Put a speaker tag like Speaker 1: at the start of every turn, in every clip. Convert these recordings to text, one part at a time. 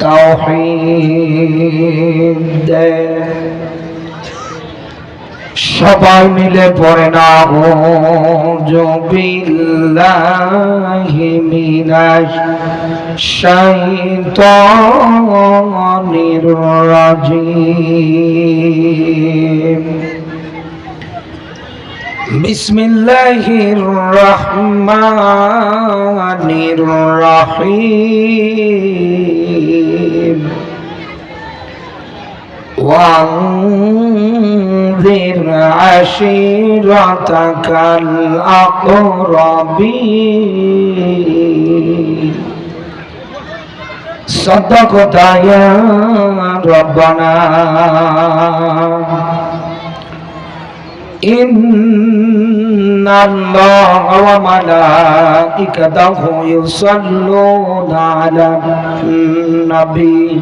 Speaker 1: তাওহীদ সবাই মিলে পড়ে না বিল্লাহি মিনাশ শাইতানির রাজিম। বিসমিল্লাহির রহমানির রহিম। عشيرتك الأقربين صدقت يا ربنا إن الله وملائكته يصلون على النبي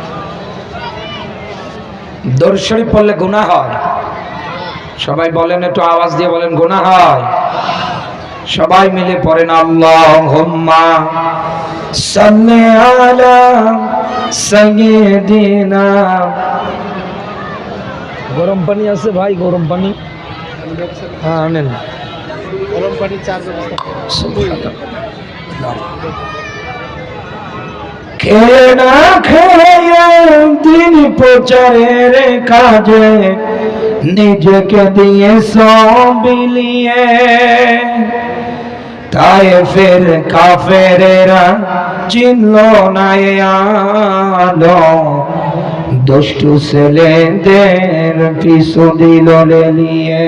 Speaker 1: দরুদ শরীফ পড়লে গুনাহ হয়। সবাই বলেন একটু আওয়াজ দিয়ে বলেন গুনাহ হয়। সবাই মিলে পড়েন আল্লাহুম্মা সাল্লি আলা সাইয়্যিদিনা।
Speaker 2: গরম পানি আছে ভাই গরম পানি। হ্যাঁ আনেন।
Speaker 3: গরম পানি চার
Speaker 1: খেয়ে না খেয়ে দিন প্রচারের কাজে নিজেকে দিয়ে সবিলিয়ে তাই ফের কাফেরেরা চিনল না আলো। দুষ্টু ছেলেদের পিছু দিল লেলিয়ে।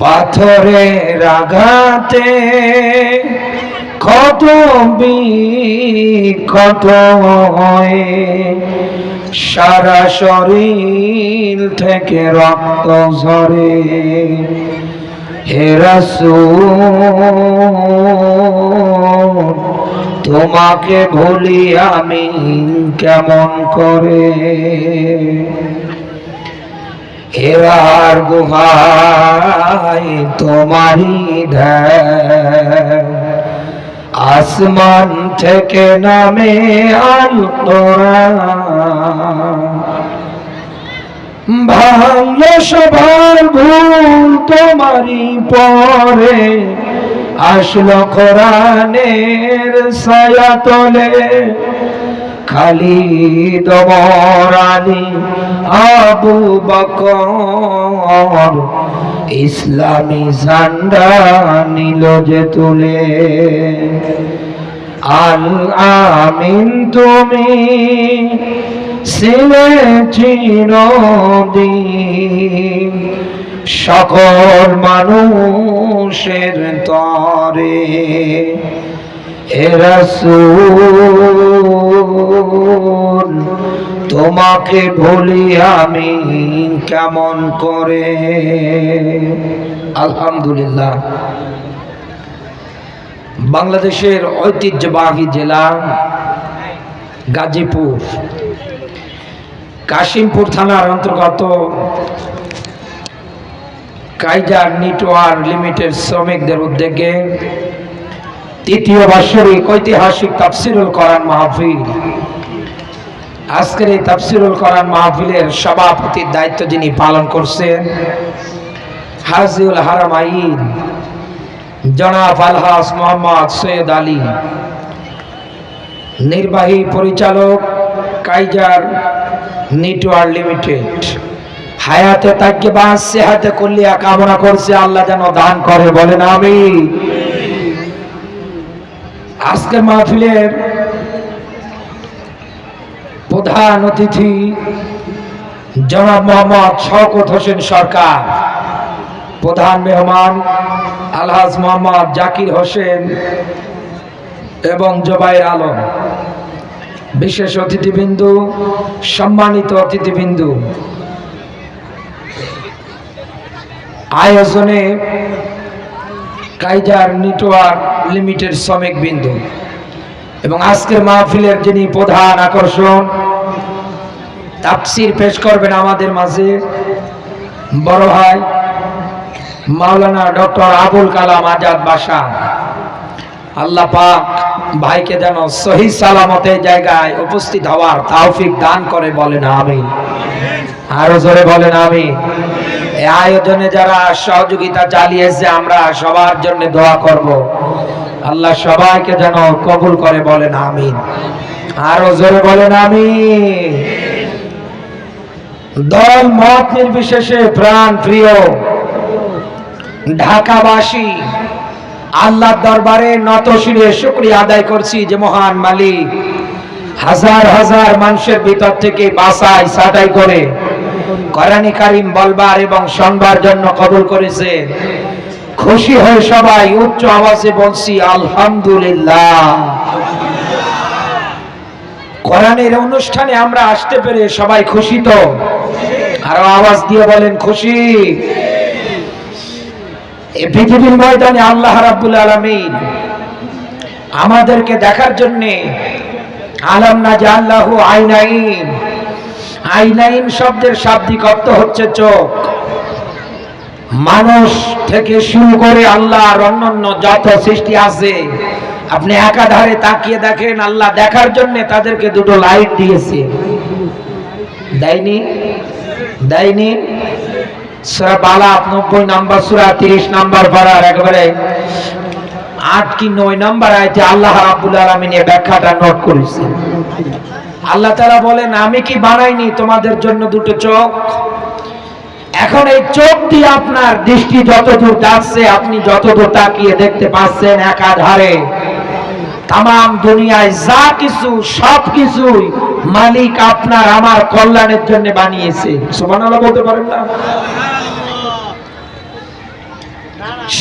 Speaker 1: পাথরের আঘাতে কত কত হয় সারা শরীর থেকে রক্ত ঝরে। হেরাসু তোমাকে ভুলি আমি কেমন করে? হেরার গুহায় তোমারি ধ্যান আসমান থেকে নামে আল ভালো সবার ভুল তোমারই পরে আসলো কোরআনের ছায়া তলে। খালি দমর আলী, আবু বকর ইসলামী ঝান্ডা নিল যে তুলে। আল আমিন তুমি ছিলে চিরদিন। সকল মানুষের তরে। এরাসুল তোমাকে ভুলি আমি কেমন করে? আলহামদুলিল্লাহ। বাংলাদেশের ঐতিহ্যবাহী জেলা গাজীপুর। কাশিমপুর থানার অন্তর্গত কাইজার নিটোয়ার লিমিটেড শ্রমিকদের উদ্যোগে তৃতীয় বার্ষিক ঐতিহাসিক তাফসিরুল কোরআন মাহফিল। আজকের এই তাফসিরুল কোরআন মাহফিলের সভাপতির দায়িত্ব যিনি পালন করছেন হাজিউল হারামাইন জনাব আলহাস মোহাম্মদ সৈয়দ আলী। নির্বাহী পরিচালক কাইজার নেটওয়ার্ক লিমিটেড। হায়াতে তাকে বাঁচছে হাতে কল্লিয়া কামনা করছে, আল্লাহ যেন দান করে, বলেন আমি আজকের মাহফিলের প্রধান অতিথি জনাব মোহাম্মদ শওকত হোসেন সরকার, প্রধান মেহমান আলহাজ মোহাম্মদ জাকির হোসেন এবং জবাইর আলম, বিশেষ অতিথিবিন্দু, সম্মানিত অতিথিবিন্দু। আয়োজনে কাইজার নেটওয়ার্ক লিমিটেড শ্রমিক বিন্দু। এবং আজকের মাহফিলের যিনি প্রধান আকর্ষণ, তাফসির পেশ করবেন আমাদের মাঝে বড় ভাই মাওলানা ডক্টর আবুল কালাম আজাদ বাসা। আল্লাহ পাক ভাইকে যেন সহি সালামতে জায়গায় উপস্থিত হওয়ার তৌফিক দান করে বলেন, আমিন। আরও জোরে বলেন আমি আয়োজনে যারা সহযোগিতা চালিয়েছে, আমরা সবার জন্য দোয়া করব। আল্লাহ সবাইকে যেন কবুল করে বলেন আমিন। আরও জোরে বলেন আমিন। দল মত নির্বিশেষে প্রাণ প্রিয় ঢাকাবাসী, আল্লাহর দরবারে নত শিরে শুক্রিয়া আদায় করছি যে মহান মালিক হাজার হাজার মানুষের ভিতর থেকে বাসাই সাদাই করে কোরআনে কারিম বলবার এবং শুনবার জন্য কবুল করেছে। খুশি হয়ে সবাই উচ্চ আওয়াজে বলছি, আলহামদুলিল্লাহ। কোরআনের অনুষ্ঠানে আমরা আসতে পেরে সবাই খুশি তো? আরও আওয়াজ দিয়ে বলেন, খুশি। পৃথিবীর ময়দানে আল্লাহ রাব্বুল আলামিন আমাদেরকে দেখার জন্য আলাম না যে আল্লাহ আইনাইন। আইনাইন শব্দের শাব্দিক অর্থ হচ্ছে চোখ। মানুষ থেকে শুরু করে আল্লাহর অন্যান্য যত সৃষ্টি আছে, আপনি একাধারে তাকিয়ে দেখেন, আল্লাহ দেখার জন্য তাদেরকে দুটো লাইট দিয়েছে। দেয়নি? দেয়নি? সুরা বালাপ নব্বই নাম্বার, সুরা তিরিশ নাম্বার পাড়ার একবারে আট কি নয় নাম্বার আয়তে আল্লাহ রাব্বুল আলামিন ব্যাখ্যাটা নোট করেছে আল্লাহ তাআলা বলেন, আমি কি বানাইনি? তোমাদের জন্য দুটো চোখ। এখন এই চোখ দিয়ে আপনার দৃষ্টি যতদূর যাচ্ছে, আপনি যতদূর তাকিয়ে দেখতে পাচ্ছেন একাধারে তাম দুনিয়ায় যা কিছু, সব কিছুই মালিক আপনার আমার কল্যাণের জন্য বানিয়েছে। সুবহানাল্লাহ বলতে পারেন না?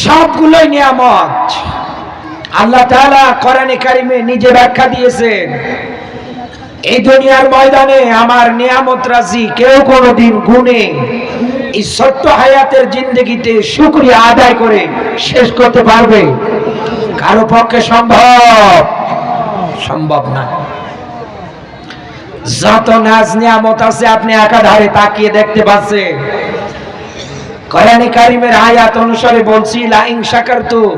Speaker 1: সবগুলোই নিয়ামত। আল্লাহ তাআলা কোরআনে কারিমে নিজে ব্যাখ্যা দিয়েছেন এই দুনিয়ার ময়দানে আমার নিয়ামত রাজি, কেউ কোনোদিন গুণে এই ছোট্ট হায়াতের জিন্দগিতে শুক্রিয়া আদায় করে শেষ করতে পারবে? কারও পক্ষে সম্ভব? সম্ভব না। যত নাজ নিয়ামত আছে আপনি একাধারে তাকিয়ে দেখতে পাচ্ছেন। কোরআনে কারিমের আয়াত অনুসারে বলছি লাইন শাকারতুম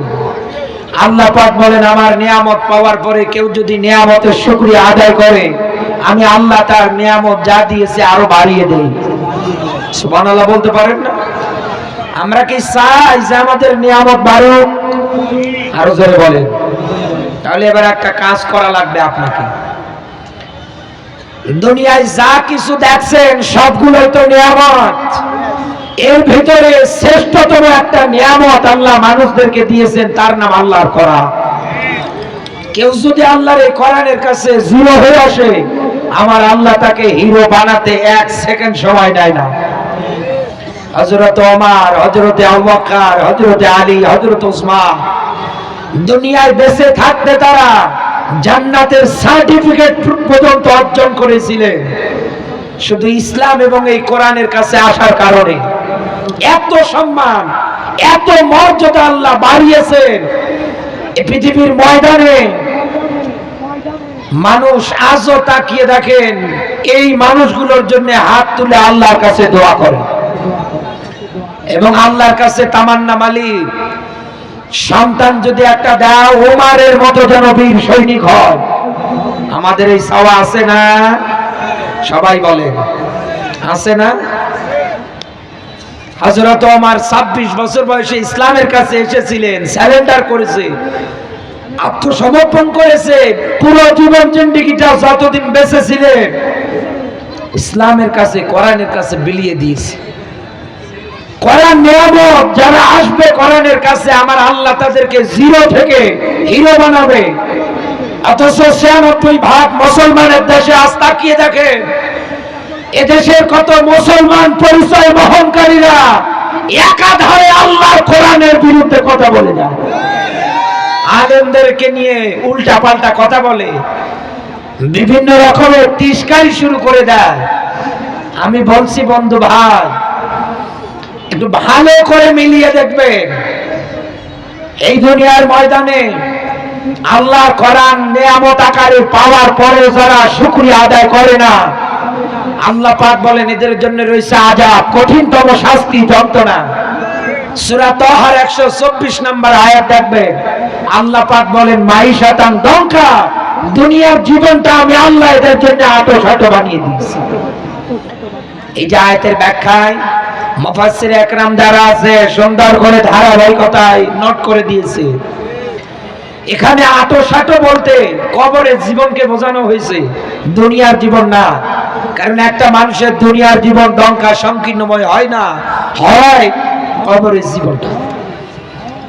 Speaker 1: আল্লাহ পাক বলেন, আমার নিয়ামত পাওয়ার পরে কেউ যদি নিয়ামতের শুক্রিয়া আদায় করে, আমি আল্লাহ তার নিয়ামত যা দিয়েছে আরও বাড়িয়ে দেই। সুবহানাল্লাহ বলতে পারেন না? আমরা কি চাই যে আমাদের নিয়ামত বাড়ুক? আরও জোরে বলেন। তাহলে এবার একটা কাজ করা লাগবে আপনাকে। দুনিয়ায় যা কিছু দেখছেন, সবগুলোই তো নিয়ামত। এর ভিতরে শ্রেষ্ঠতম একটা নিয়ামত আল্লাহ মানুষদেরকে দিয়েছেন, তার নাম আল্লাহর করা। কেউ যদি আল্লাহর এই কোরআনের কাছে জিরো হয়ে আসে, আমার আল্লাহ তাকে হিরো বানাতে এক সেকেন্ড সময় নেয় না। হজরত ওমার হজরতে আবুবকর হজরতে আলী হজরত উসমান দুনিয়ায় বেঁচে থাকতে তারা জান্নাতের সার্টিফিকেট পর্যন্ত অর্জন করেছিলেন। শুধু ইসলাম এবং এই কোরআনের কাছে আসার কারণে। এত সম্মান, এত মর্যাদা আল্লাহ বাড়িয়েছেন। পৃথিবীর ময়দানে মানুষ আজও তাকিয়ে দেখেন, এই মানুষগুলোর জন্য হাত তুলে আল্লাহর কাছে দোয়া করে এবং আল্লাহর কাছে তামান্না মালিক। সন্তান যদি একটা দাও ওমারের মতো যেন বীর সৈনিক হয়। আমাদের এই সাওয়া আছে না? সবাই বলে। আছে না? হজরত ওমর ছাব্বিশ বছর বয়সে ইসলামের কাছে এসেছিলেন স্যালেন্ডার করেছে, আত্মসমর্পণ করেছে, পুরো জীবন জিন্দিগিটা যতদিন বেঁচে ছিলেন ইসলামের কাছে, কোরআনের কাছে বিলিয়ে দিয়েছে। কোরআন নিয়ামত যারা আসবে কোরআনের কাছে, আমার আল্লাহ তাদেরকে জিরো থেকে হিরো বানাবে। অথচ ছিয়ানব্বই ভাগ মুসলমানের দেশে আজ তাকিয়ে দেখে, এদেশের কত মুসলমান পরিচয় বহনকারীরা একাধারে আল্লাহর কোরআনের বিরুদ্ধে কথা বলে যায় আলেমদেরকে নিয়ে উল্টা পাল্টা কথা বলে। বিভিন্ন রকমের তিস্কারি শুরু করে দেয়। আমি বলছি, বন্ধু ভাই একটু ভালো করে মিলিয়ে দেখবেন এই দুনিয়ার ময়দানে আল্লাহ করান নিয়ামত আকারে পাওয়ার পরে যারা শুকরিয়া আদায় করে না, আল্লাহ পাক বলেন এদের জন্য রয়েছে আজাব কঠিনতম শাস্তি, যন্ত্রণা। সূরা তহার 124 নম্বর আয়াত দেখবেন আল্লাহ পাক বলেন মাই শতান দঙ্কা দুনিয়ার জীবনটা আমি আল্লাহ এদের জন্য আটো শাটো বানিয়ে দিয়েছি। এই যে আয়াতের ব্যাখ্যায় মুফাসসির একরাম যারা আছে, সুন্দর করে ধারাবাহিকতায় নোট করে দিয়েছে। এখানে আটো সাটো বলতে কবরের জীবনকে বোঝানো হয়েছে, দুনিয়ার জীবন না। কারণ একটা মানুষের দুনিয়ার জীবন দঙ্কা সংকীর্ণময় হয় না, হয় কবরের জীবনটা।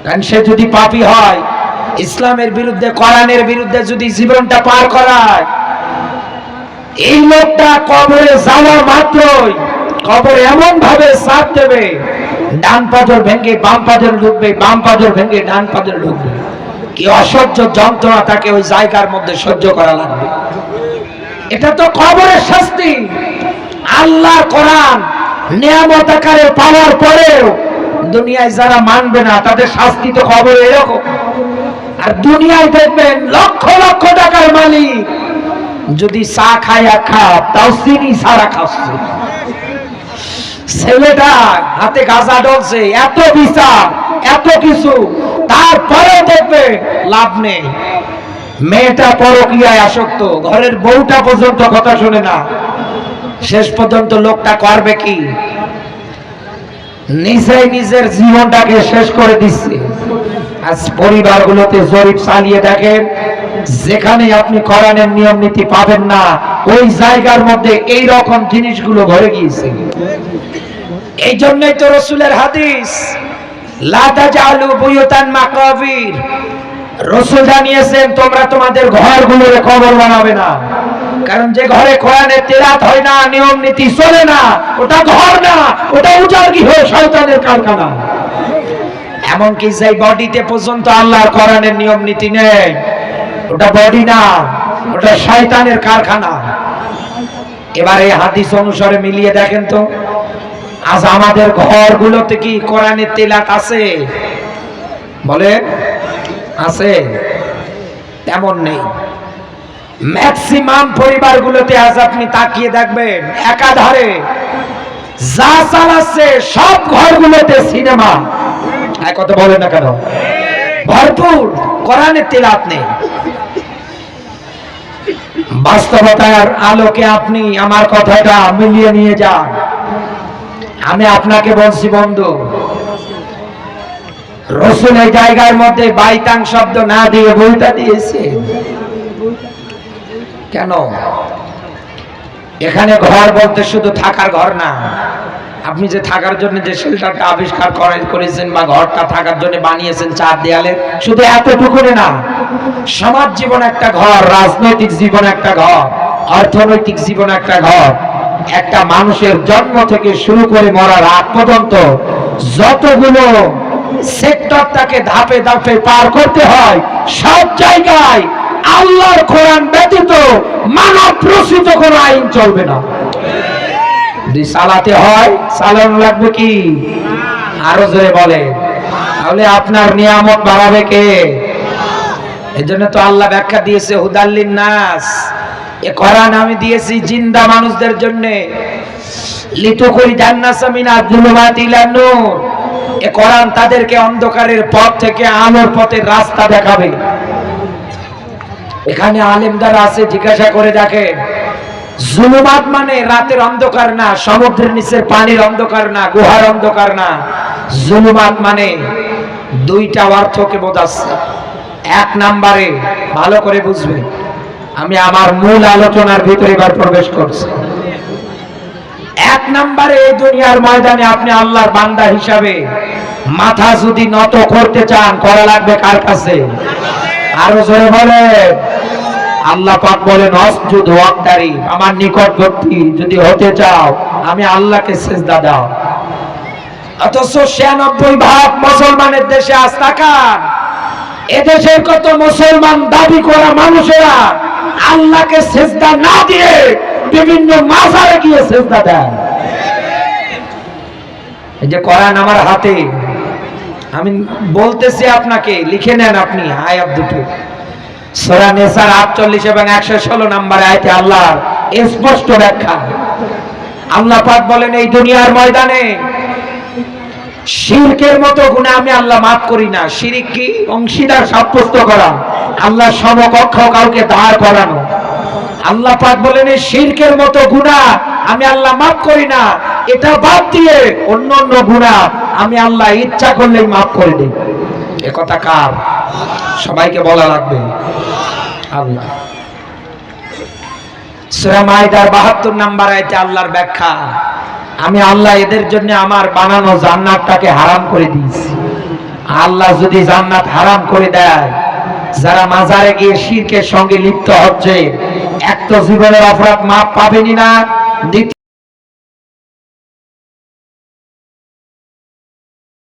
Speaker 1: কারণ সে যদি পাপী হয়, ইসলামের বিরুদ্ধে, কোরআনের বিরুদ্ধে যদি জীবনটা পার করায়, এই লোকটা কবরে যাওয়া মাত্রই কবরে এমন ভাবে সাথ দেবে, ডান পাজর ভেঙে বাম পাজর ঢুকবে বাম পাজর ভেঙে ডান পাজর ঢুকবে কি অসহ্য যন্ত্রণা তাকে ওই জায়গার মধ্যে সহ্য করা লাগবে। এটা তো কবরের শাস্তি। আল্লাহ কোরআন নিয়ামত আকারে পাওয়ার পরেও দুনিয়ায় যারা মানবে না, তাদের শাস্তি তো খবর এরকম। আর দুনিয়ায় দেখবেন লক্ষ লক্ষ টাকার মালিক যদি চা খায় এক খাপ তাও চিনি সারা খাচ্ছে। ছেলেটা হাতে গাঁজা ডলছে এত বিচার, এত কিছু, তারপরেও দেখবে লাভ নেই। মেয়েটা পরকীয়ায় আসক্ত, ঘরের বউটা পর্যন্ত কথা শুনে না। শেষ পর্যন্ত লোকটা করবে কি? নিজেই নিজের জীবনটাকে শেষ করে দিচ্ছে। আজ পরিবারগুলোতে জরিপ চালিয়ে দেখেন যেখানে আপনি কোরআনের নিয়ম নীতি পাবেন না, ওই জায়গার মধ্যে এই রকম জিনিসগুলো ঘরে গিয়েছে। এই জন্যই তো রসুলের হাদিস হয় এমনকি যে বডিতে পর্যন্ত আল্লাহ কোরআনের নিয়ম নীতি নেই ওটা বডি না, ওটা শয়তানের কারখানা। এবার এই হাদিস অনুসারে মিলিয়ে দেখেন তো, আজ আমাদের ঘরগুলোতে কি কোরআনের তেলাত আছে? বলে আছে। তেমন নেই। ম্যাক্সিমাম পরিবারগুলোতে আজ আপনি তাকিয়ে দেখবেন, একাধারে যা চালাচ্ছে সব ঘরগুলোতে সিনেমা। কথা বলে না কেন? ভরপুর, কোরআনের তেলাত নেই। বাস্তবতার আলোকে আপনি আমার কথাটা মিলিয়ে নিয়ে যান। আমি আপনাকে বলছি, বন্ধু, রসুল এই জায়গার মধ্যে বাইতাং শব্দ না দিয়ে বইটা দিয়েছে কেন? এখানে ঘর বলতে শুধু থাকার ঘর না। আপনি যে থাকার জন্য যে শেল্টারটা আবিষ্কার করে- করেছেন বা ঘরটা থাকার জন্য বানিয়েছেন চার দেয়ালে, শুধু এতটুকু না, সমাজ জীবন একটা ঘর, রাজনৈতিক জীবন একটা ঘর, অর্থনৈতিক জীবন একটা ঘর। একটা মানুষের জন্ম থেকে শুরু করে মরার আগ পর্যন্ত যতগুলো সেক্টর তাকে ধাপে ধাপে পার করতে হয়, সব জায়গায় আল্লাহর কোরআন ব্যতীত মানব প্রসিত কোনো আইন চলবে না। যদি চালাতে হয় চালানো লাগবে কি? আরও জোরে বলে। তাহলে আপনার নিয়ামত বাড়াবে কে? এই জন্য তো আল্লাহ ব্যাখ্যা দিয়েছে, হুদাল্লিন নাস। এ কোরআন আমি দিয়েছি জিন্দা মানুষদের জন্য। লিতু করি জান্নাসামিনা জুলুমাত ইলা নূর। এ কোরআন তাদেরকে অন্ধকারের পথ থেকে আলোর পথের রাস্তা দেখাবে। এখানে আলেম যারা আছে, জিজ্ঞাসা করে দেখে জুলুমাত মানে রাতের অন্ধকার না, সমুদ্রের নিচের পানির অন্ধকার না, গুহার অন্ধকার না। জুলুমাত মানে দুইটা অর্থকে বোঝাচ্ছে। এক নাম্বারে, ভালো করে বুঝবে আমি আমার মূল আলোচনার ভিতরে এবার প্রবেশ করছি। এক নাম্বারে, এই দুনিয়ার ময়দানে আপনি আল্লাহর বান্দা হিসাবে মাথা যদি নত করতে চান, করা লাগবে কার কাছে? আরও জোরে বলে আল্লাহ পাক বলেন অসজুদ ওয়াক্তারি আমার নিকটবর্তী যদি হতে চাও, আমি আল্লাহকে সেজদা দাও। অথচ ছিয়ানব্বই ভাগ মুসলমানের দেশে আজ তাকান এদেশের কত মুসলমান দাবি করা মানুষেরা আল্লাহকে সেজদা না দিয়ে বিভিন্ন মাজারে গিয়ে সেজদা দেন এই যে কোরআন আমার হাতে। আমি বলতেছি আপনাকে, লিখে নেন আপনি, আয়াত দুটো। সূরা নেসার 48 এবং 116 নম্বর আয়াতে আল্লাহর স্পষ্ট ব্যাখ্যা। আল্লাহ পাক বলেন, এই দুনিয়ার ময়দানে শিরকের মতো গুণে আমি আল্লাহ মাফ করি না। শিরিক কি? অংশীদার সাব্যস্ত করা। আল্লাহ সমকক্ষ কাউকে দাঁড় করানো। আল্লাহ পাক বলেন, এই শিরকের মতো গুণা আমি আল্লাহ মাফ করি না। এটা বাদ দিয়ে অন্য অন্য গুণা আমি আল্লাহ ইচ্ছা করলেই মাফ করে দিই এ কথা কার? সবাইকে বলা লাগবে। আল্লাহ 72 নাম্বার আয়তে আল্লাহর ব্যাখ্যা, আমি আল্লাহ এদের জন্য আমার বানানো জান্নাতটাকে হারাম করে দিয়েছি। আল্লাহ যদি জান্নাত হারাম করে দেয়, যারা মাজারে গিয়ে শিরকের সঙ্গে লিপ্ত হচ্ছে, এক তো জীবনের অপরাধ মাপ পাবেনি না দ্বিতীয়